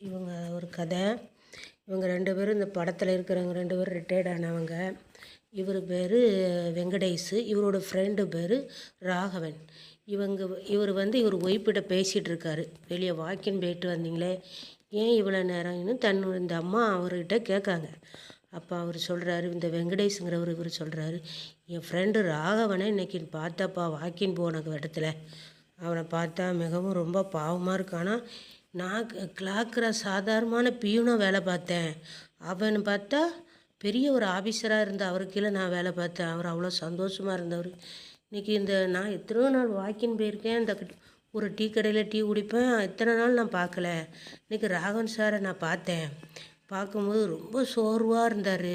இவங்க ஒரு கதை. இவங்க ரெண்டு பேரும் இந்த படத்தில் இருக்கிறவங்க ரெண்டு பேரும் ரிட்டையர்ட் ஆனவங்க. இவர் பேர் வெங்கடேஷ் இவரோட ஃப்ரெண்டு பேர் ராகவன். இவங்க இவர் வந்து இவர் ஒய்ஃபிட்ட பேசிகிட்டு இருக்காரு. வெளியே வாக்கின் போயிட்டு வந்தீங்களே? ஏன் இவ்வளோ நேரம்னு தன் இந்த அம்மா அவர்கிட்ட கேட்காங்க. அப்போ அவர் சொல்கிறாரு இந்த வெங்கடேஷுங்கிறவர் இவர் சொல்கிறாரு என் ஃப்ரெண்டு ராகவனை இன்னைக்கு பார்த்தாப்பா வாக்கின் போன இடத்துல. அவனை பார்த்தா மிகவும் ரொம்ப பாவமாக இருக்கானா நான் கிளாக்கிற சாதாரணமான பியூனாக வேலை பார்த்தேன். அவன் பார்த்தா பெரிய ஒரு ஆஃபீஸராக இருந்த அவருக்கு கீழே நான் வேலை பார்த்தேன். அவர் அவ்வளோ சந்தோஷமாக இருந்தவர். இன்றைக்கி இந்த நான் எத்தனையோ நாள் வாக்கின்னு போயிருக்கேன். இந்த ஒரு டீ கடையில் டீ குடிப்பேன். இத்தனை நாள் நான் பார்க்கல. இன்றைக்கி ராகவன் சாரை நான் பார்த்தேன். பார்க்கும்போது ரொம்ப சோர்வாக இருந்தார்.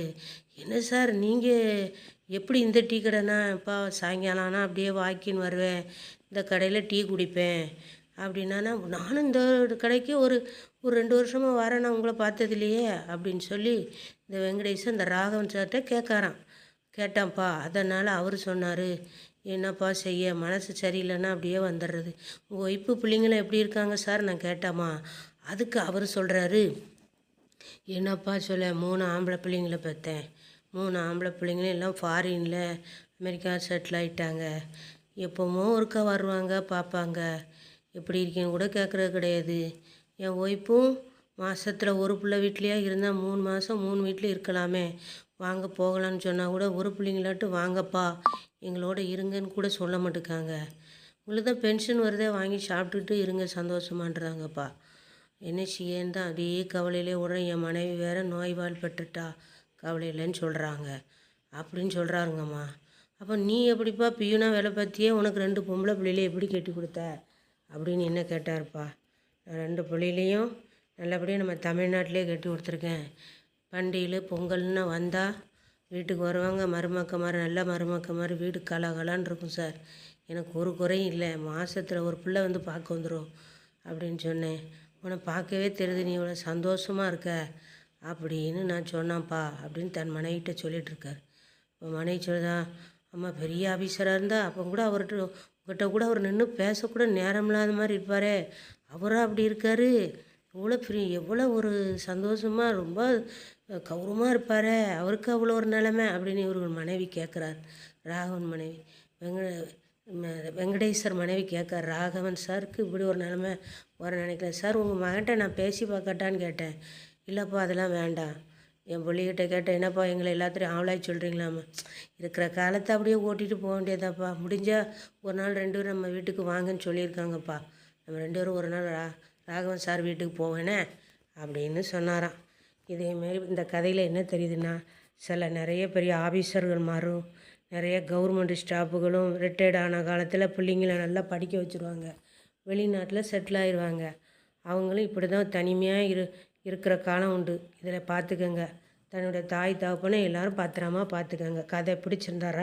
என்ன சார் நீங்கள் எப்படி இந்த டீ கடைனா இப்போ சாயங்காலம் ஆனால் அப்படியே வாக்கின்னு வருவேன். இந்த கடையில் டீ குடிப்பேன். அப்படின்னா நானும் இந்த கடைக்கு ஒரு ஒரு ரெண்டு வருஷமாக வரேன் நான் உங்களை பார்த்தது இல்லையே அப்படின்னு சொல்லி இந்த வெங்கடேஷன் இந்த ராகவன் சார்கிட்ட கேட்காரான் கேட்டான்ப்பா அதனால் அவர் சொன்னார் என்னப்பா செய்ய மனசு சரியில்லைன்னா அப்படியே வந்துடுறது. உங்கள் ஒய்ப்பு பிள்ளைங்களாம் எப்படி இருக்காங்க சார் நான் கேட்டாமா அதுக்கு அவர் சொல்கிறாரு என்னப்பா சொல்ல மூணு ஆம்பளை பிள்ளைங்களை பார்த்தேன் மூணு ஆம்பளை பிள்ளைங்களும் எல்லாம் ஃபாரினில் அமெரிக்கா செட்டில் ஆகிட்டாங்க எப்போமோ ஒருக்கா வருவாங்க பார்ப்பாங்க. எப்படி இருக்கேன்னு கூட கேட்குறது கிடையாது. என் ஒய்ஃபும் மாதத்தில் ஒரு பிள்ளை வீட்லேயே இருந்தால் மூணு மாதம் மூணு வீட்டில் இருக்கலாமே. வாங்க போகலான்னு சொன்னால் கூட ஒரு பிள்ளைங்களாட்டு வாங்கப்பா எங்களோட இருங்கன்னு கூட சொல்ல மாட்டேக்காங்க. உங்களுக்கு தான் பென்ஷன் வருதே வாங்கி சாப்பிட்டுட்டு இருங்க சந்தோஷமான்றாங்கப்பா. என்ன செய்யன்னு தான் அப்படியே கவலையிலே உடனே என் மனைவி வேறு நோய்வால் பெற்றுட்டா இல்லைன்னு சொல்கிறாங்க அப்படின்னு சொல்கிறாருங்கம்மா அப்போ நீ எப்படிப்பா பியூனா வேலை பார்த்தியே? உனக்கு ரெண்டு பொம்பளை பிள்ளையில எப்படி கட்டி கொடுத்த? அப்படின்னு என்ன கேட்டார்ப்பா? நான் ரெண்டு பிள்ளையிலையும் நல்லபடியாக நம்ம தமிழ்நாட்டிலே கட்டி கொடுத்துருக்கேன். பண்டிகையில் பொங்கல்னு வந்தால் வீட்டுக்கு வருவாங்க. மருமக்க மாதிரி நல்ல மருமக்க மாதிரி வீடு கலகலான்னு இருக்கும் சார். எனக்கு ஒரு குறையும் இல்லை. மாதத்தில் ஒரு பிள்ளை வந்து பார்க்க வந்துடும் அப்படின்னு சொன்னேன். உன்னை பார்க்கவே தெரியுது. நீ இவ்வளோ சந்தோஷமாக இருக்க அப்படின்னு நான் சொன்னான்ப்பா அப்படின்னு தன் மனைவிட்ட சொல்லிகிட்ருக்கார் இப்போ மனைவி சொல்லுதான் அம்மா பெரிய ஆஃபீஸராக இருந்தால் அப்போ கூட அவர்கிட்ட உங்கள்கிட்ட கூட அவர் நின்று பேசக்கூட நேரம் இல்லாத மாதிரி இருப்பாரே. அவராக அப்படி இருக்கார். எவ்வளோ பெரிய எவ்வளோ ஒரு சந்தோஷமாக ரொம்ப கௌரவமாக இருப்பார். அவருக்கு அவ்வளோ ஒரு நிலமை அப்படின்னு இவர் மனைவி கேட்குறார் ராகவன் மனைவி. வெங்க வெங்கடேஸ்வர் மனைவி கேட்கார் ராகவன் சாருக்கு இப்படி ஒரு நிலமை வர நினைக்கிறேன் சார் உங்கள் மகன்கிட்ட நான் பேசி பார்க்கட்டான்னு கேட்டேன். இல்லைப்பா அதெல்லாம் வேண்டாம். என் பிள்ளைகிட்ட கேட்டேன் என்னப்பா எங்களை எல்லாத்தையும் ஆவலாய் சொல்கிறீங்களாம்மா இருக்கிற காலத்தை அப்படியே ஓட்டிகிட்டு போக வேண்டியதாப்பா. முடிஞ்சால் ஒரு நாள் ரெண்டு பேரும் நம்ம வீட்டுக்கு வாங்கன்னு சொல்லியிருக்காங்கப்பா. நம்ம ரெண்டு பேரும் ஒரு நாள் ரா ராகவன் சார் வீட்டுக்கு போவேனே அப்படின்னு சொன்னாராம். இதேமாரி இந்த கதையில் என்ன தெரியுதுன்னா சில நிறைய பெரிய ஆஃபீஸர்கள் மாறும். நிறைய கவர்மெண்ட் ஸ்டாஃபுகளும் ரிட்டையர்ட் ஆன காலத்தில் பிள்ளைங்களை நல்லா படிக்க வச்சுருவாங்க. வெளிநாட்டில் செட்டில் ஆயிடுவாங்க அவங்களும் இப்படி தான் தனிமையாக இரு இருக்கிற காலம் உண்டு. இதில் பார்த்துக்கங்க. தன்னுடைய தாய் தகப்பனை எல்லோரும் பத்திரமா பார்த்துக்கங்க. கதை பிடிச்சிருந்தா